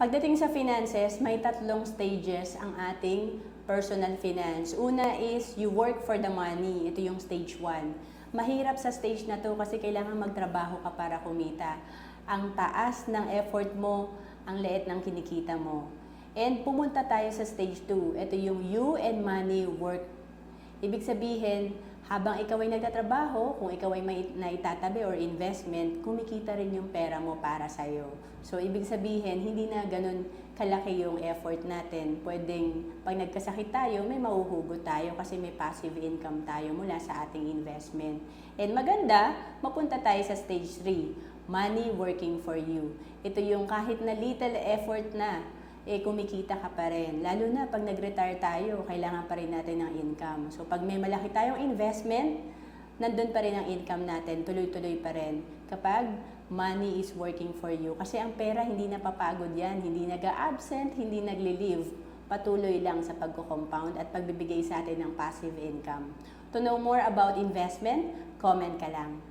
Pagdating sa finances, may tatlong stages ang ating personal finance. Una is you work for the money. Ito yung stage 1. Mahirap sa stage na to kasi kailangan magtrabaho ka para kumita. Ang taas ng effort mo, ang liit ng kinikita mo. And pumunta tayo sa stage 2. Ito yung you and money work Ibig sabihin, habang ikaw ay nagtatrabaho, kung ikaw ay may naitatabi or investment, kumikita rin yung pera mo para sa'yo. So, ibig sabihin, hindi na ganun kalaki yung effort natin. Pwedeng, pag nagkasakit tayo, may mahuhugot tayo kasi may passive income tayo mula sa ating investment. And maganda, mapunta tayo sa stage 3, money working for you. Ito yung kahit na little effort na, eh kumikita ka pa rin. Lalo na pag nag-retire tayo, kailangan pa rin natin ng income. So pag may malaki tayong investment, nandun pa rin ang income natin, tuloy-tuloy pa rin. Kapag money is working for you. Kasi ang pera hindi napapagod yan, hindi nag-absent, hindi nagli-leave. Patuloy lang sa pagko-compound at pagbibigay sa atin ng passive income. To know more about investment, comment ka lang.